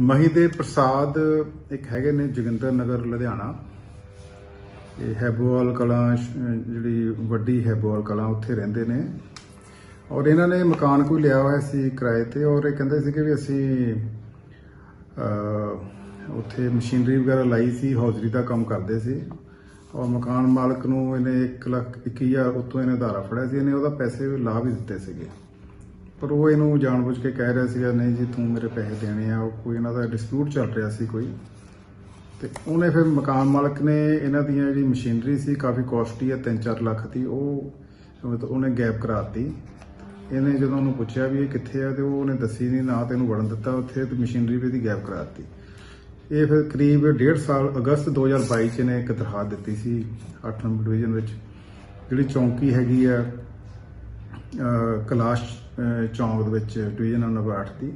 ਮਹੀ ਦੇ ਪ੍ਰਸਾਦ ਇੱਕ ਹੈਗੇ ਨੇ ਜੋਗਿੰਦਰ ਨਗਰ, ਲੁਧਿਆਣਾ। ਇਹ ਹੈਬੋਵਾਲ ਕਲਾਂ, ਸ਼- ਜਿਹੜੀ ਵੱਡੀ ਹੈਬੋਵਾਲ ਕਲਾਂ ਉੱਥੇ ਰਹਿੰਦੇ ਨੇ। ਔਰ ਇਹਨਾਂ ਨੇ ਮਕਾਨ ਕੋਈ ਲਿਆ ਹੋਇਆ ਸੀ ਕਿਰਾਏ ਤੇ, ਔਰ ਇਹ ਕਹਿੰਦੇ ਸੀ ਕਿ ਵੀ ਅਸੀਂ ਉੱਥੇ ਮਸ਼ੀਨਰੀ ਵਗੈਰਾ ਲਾਈ ਸੀ, ਹੌਜ਼ਰੀ ਦਾ ਕੰਮ ਕਰਦੇ ਸੀ। ਔਰ ਮਕਾਨ ਮਾਲਕ ਨੂੰ ਇਹਨੇ 1 ਲੱਖ 21000 ਉੱਤੋਂ ਇਹਨੇ ਧਾਰਾ ਫੜਿਆ ਸੀ, ਇਹਨੇ ਉਹਦਾ ਪੈਸੇ ਲਾ ਵੀ ਦਿੱਤੇ ਸੀਗੇ। ਪਰ ਉਹ ਇਹਨੂੰ ਜਾਣਬੁੱਝ ਕੇ ਕਹਿ ਰਿਹਾ ਸੀਗਾ, ਨਹੀਂ ਜੀ, ਤੂੰ ਮੇਰੇ ਪੈਸੇ ਦੇਣੇ ਆ, ਉਹ ਕੋਈ ਇਹਨਾਂ ਦਾ ਡਿਸਪਿਊਟ ਚੱਲ ਰਿਹਾ ਸੀ ਕੋਈ। ਤੇ ਉਹਨੇ ਫਿਰ ਮਕਾਨ ਮਾਲਕ ਨੇ ਇਹਨਾਂ ਦੀਆਂ ਜਿਹੜੀ ਮਸ਼ੀਨਰੀ ਸੀ, ਕਾਫੀ ਕੋਸਟਲੀ ਆ 3-4 ਲੱਖ ਦੀ, ਉਹ ਮਤਲਬ ਉਹਨੇ ਗੈਪ ਕਰਾਤੀ। ਇਹਨੇ ਜਦੋਂ ਉਹਨੂੰ ਪੁੱਛਿਆ ਵੀ ਇਹ ਕਿੱਥੇ ਆ, ਤੇ ਉਹ ਉਹਨੇ ਦੱਸੀ ਨਹੀਂ, ਨਾ ਤੇ ਇਹਨੂੰ ਵੜਨ ਦਿੱਤਾ ਉੱਥੇ, ਤੇ ਮਸ਼ੀਨਰੀ ਵੀ ਦੀ ਗੈਪ ਕਰਾਤੀ। ਇਹ ਫਿਰ ਕਰੀਬ 1.5 ਸਾਲ, ਅਗਸਤ 2022 ਚ ਨੇ ਇੱਕ ਦਰਖਾਸਤ ਦਿੱਤੀ ਸੀ 8 ਨੰਬਰ ਡਿਵੀਜ਼ਨ ਵਿੱਚ, ਜਿਹੜੀ ਚੌਂਕੀ ਹੈਗੀ ਆ ਕਲਾਸ਼ ਚੌਂਕ ਦੇ ਵਿੱਚ ਡਿਵੀਜ਼ਨ ਨੰਬਰ 8 ਦੀ।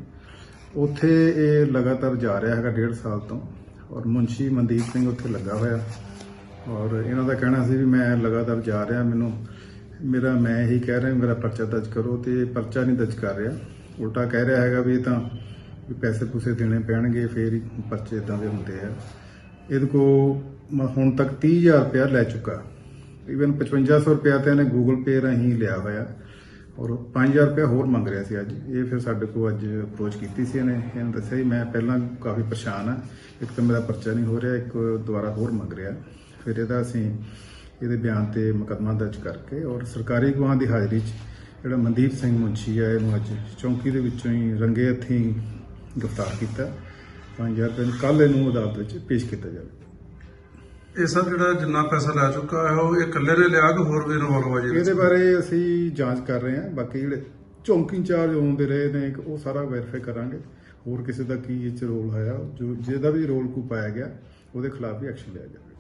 ਉੱਥੇ ਇਹ ਲਗਾਤਾਰ ਜਾ ਰਿਹਾ ਹੈਗਾ ਡੇਢ ਸਾਲ ਤੋਂ ਔਰ ਮੁੰਸ਼ੀ ਮਨਦੀਪ ਸਿੰਘ ਉੱਥੇ ਲੱਗਾ ਹੋਇਆ। ਔਰ ਇਹਨਾਂ ਦਾ ਕਹਿਣਾ ਸੀ ਵੀ ਮੈਂ ਲਗਾਤਾਰ ਜਾ ਰਿਹਾ, ਮੈਨੂੰ, ਮੇਰਾ, ਮੈਂ ਇਹੀ ਕਹਿ ਰਿਹਾ, ਮੇਰਾ ਪਰਚਾ ਦਰਜ ਕਰੋ ਤੇ ਪਰਚਾ ਨਹੀਂ ਦਰਜ ਕਰ ਰਿਹਾ। ਉਲਟਾ ਕਹਿ ਰਿਹਾ ਹੈਗਾ ਵੀ ਇਹ ਤਾਂ ਵੀ ਪੈਸੇ ਪੂਸੇ ਦੇਣੇ ਪੈਣਗੇ, ਫੇਰ ਹੀ ਪਰਚੇ ਇਦਾਂ ਦੇ ਹੁੰਦੇ ਆ। ਇਹਦੇ ਕੋ ਮ- ਹੁਣ ਤੱਕ 30000 ਰੁਪਇਆ ਲੈ ਚੁੱਕਾ। ਈਵਨ 5500 ਰੁਪਇਆ ਤੇ ਇਹਨੇ ਗੂਗਲ ਪੇ ਰਾਹੀਂ ਲਿਆ ਹੋਇਆ। ਔਰ 5000 ਰੁਪਇਆ ਹੋਰ ਮੰਗ ਰਿਹਾ ਸੀ ਅੱਜ। ਇਹ ਫਿਰ ਸਾਡੇ ਕੋਲ ਅੱਜ ਅਪਰੋਚ ਕੀਤੀ ਸੀ ਇਹਨੇ। ਇਹਨੂੰ ਦੱਸਿਆ ਜੀ, ਮੈਂ ਪਹਿਲਾਂ ਕਾਫੀ ਪਰੇਸ਼ਾਨ ਆ ਇੱਕ ਤਾਂ ਮੇਰਾ ਪਰਚਾ ਨਹੀਂ ਹੋ ਰਿਹਾ, ਇੱਕ ਦੁਬਾਰਾ ਹੋਰ ਮੰਗ ਰਿਹਾ। ਫਿਰ ਇਹਦਾ ਅਸੀਂ ਇਹਦੇ ਬਿਆਨ ਤੇ ਮੁਕੱਦਮਾ ਦਰਜ ਕਰਕੇ ਔਰ ਸਰਕਾਰੀ ਗਵਾਹ ਦੀ ਹਾਜ਼ਰੀ 'ਚ ਜਿਹੜਾ ਮਨਦੀਪ ਸਿੰਘ ਮੁੰਸ਼ੀ ਆ, ਇਹਨੂੰ ਅੱਜ ਚੌਂਕੀ ਦੇ ਵਿੱਚੋਂ ਹੀ ਰੰਗੇ ਹੱਥੀਂ ਗ੍ਰਿਫਤਾਰ ਕੀਤਾ। 5000 ਰੁਪਏ ਨੂੰ ਕੱਲ ਇਹਨੂੰ ਅਦਾਲਤ ਵਿੱਚ ਪੇਸ਼ ਕੀਤਾ ਜਾਵੇ। ਇਹ ਸਰ ਜਿਹੜਾ ਜਿੰਨਾ ਪੈਸਾ ਲੈ ਚੁੱਕਾ ਹੈ ਉਹ ਇਹ ਇਕੱਲੇ ਨੇ ਲਿਆ ਕਿ ਹੋਰ ਵੀ ਇਨਵੋਲਵ ਆ ਜੀ ਇਹਦੇ ਬਾਰੇ ਅਸੀਂ ਜਾਂਚ ਕਰ ਰਹੇ ਹਾਂ। ਬਾਕੀ ਜਿਹੜੇ ਚੌਂਕੀ ਇੰਚਾਰਜ ਆਉਂਦੇ ਰਹੇ ਨੇ ਉਹ ਸਾਰਾ ਵੈਰੀਫਾਈ ਕਰਾਂਗੇ। ਹੋਰ ਕਿਸੇ ਦਾ ਕੀ ਇਹ ਚ ਰੋਲ ਹੋਇਆ ਜੋ ਜਿਹਦਾ ਵੀ ਰੋਲ ਕੋ ਪਾਇਆ ਗਿਆ ਉਹਦੇ ਖਿਲਾਫ ਵੀ ਐਕਸ਼ਨ ਲਿਆ ਜਾਵੇ।